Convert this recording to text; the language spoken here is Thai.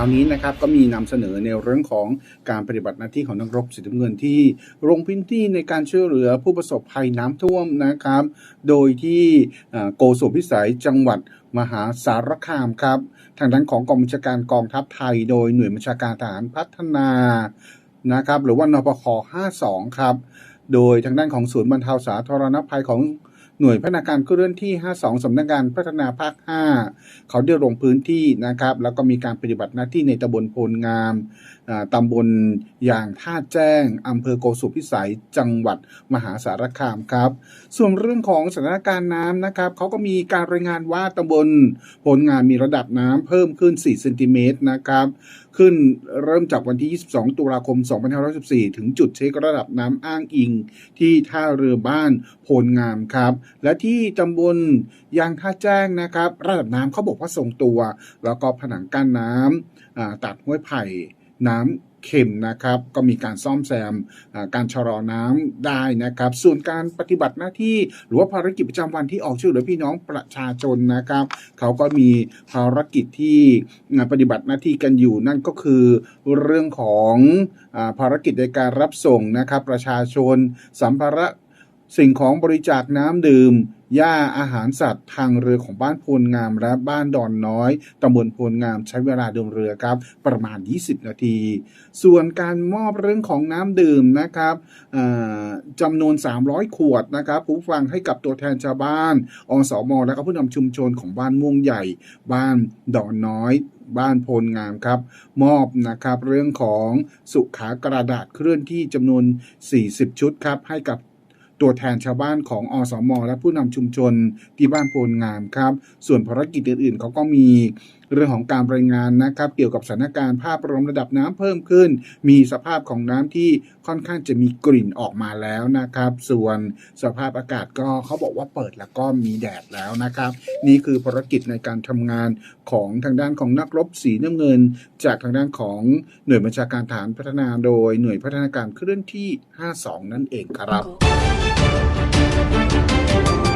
ช้านี้นะครับก็มีนำเสนอในเรื่องของการปฏิบัติหน้าที่ของนักรบสีน้ำเงินที่ลงพื้นที่ในการช่วยเหลือผู้ประสบภัยน้ำท่วมนะครับ โดยที่โกสุพิสัยจังหวัดมหาสารคามครับ ทางด้านของกองบัญชาการกองทัพไทย โดยหน่วยบัญชาการทหารพัฒนานะครับ หรือว่านปค52 ครับ โดยทางด้านของศูนย์บรรเทาสาธารณภัยของ หน่วยพัฒนาการเคลื่อนที่ 52สำนักงานพัฒนาภาค 5 เขาได้ลงพื้นที่นะครับ แล้วก็มีการปฏิบัติหน้าที่ในตำบลโพลงามตำบลอย่างท่าแจ้งอำเภอโกสุมพิสัยจังหวัดมหาสารคามครับ ส่วนเรื่องของสถานการณ์น้ำนะครับเขาก็มีการรายงานว่าตำบลโพลงามมีระดับน้ำเพิ่มขึ้น 4 เซนติเมตรนะครับขึ้นเริ่มจากวันที่ 22 ตุลาคม 2514 ถึงจุดเช็คระดับน้ำอ้างอิง ที่ท่าเรือบ้านโพลงามครับและที่ตำบลยางท่าแจ้งนะครับ ระดับน้ำเขาบอกว่าทรงตัว แล้วก็ผนังกั้นน้ำตัดห้วยไผ่น้ำเข็มนะครับก็มีการซ่อมแซมการชะลอน้ำได้นะครับ ส่วนการปฏิบัติหน้าที่หรือว่าภารกิจประจำวันที่ออกช่วยเหลือพี่น้องประชาชนนะครับ เขาก็มีภารกิจที่ปฏิบัติหน้าที่กันอยู่ นั่นก็คือเรื่องของอภารกิจในการรับส่งนะครับ ประชาชนสัมภาระ สิ่งของบริจาคน้ำดื่มหญ้าอาหารสัตว์ทางเรือของบ้านโพลงามและบ้านดอนน้อยตำบลโพลงามใช้เวลาเดินเรือครับ ประมาณ 20 นาที ส่วนการมอบเรื่องของน้ำดื่มนะครับจำนวน 300 ขวดนะครับผู้ฟังให้กับตัวแทนชาวบ้านอสมและก็ผู้นำชุมชนของบ้านม่วงใหญ่ บ้านดอนน้อยบ้านโพลงามครับ มอบนะครับเรื่องของสุขากระดาษเคลื่อนที่จำนวน 40 ชุดครับให้กับ ตัวแทนชาวบ้านของอสม และผู้นำชุมชนที่บ้านโพนงามครับ ส่วนภารกิจอื่นๆเขาก็มี เรื่องของการรายงานนะครับเกี่ยวกับสถานการณ์ภาพรวมระดับน้ำเพิ่มขึ้น มีสภาพของน้ำที่ค่อนข้างจะมีกลิ่นออกมาแล้วนะครับ ส่วนสภาพอากาศก็เขาบอกว่าเปิดแล้วก็มีแดดแล้วนะครับ นี่คือภารกิจในการทำงานของทางด้านของนักรบสีน้ำเงิน จากทางด้านของหน่วยบัญชาการฐานพัฒนาโดยหน่วยพัฒนาการเคลื่อนที่ 52 นั่นเองครับ Go.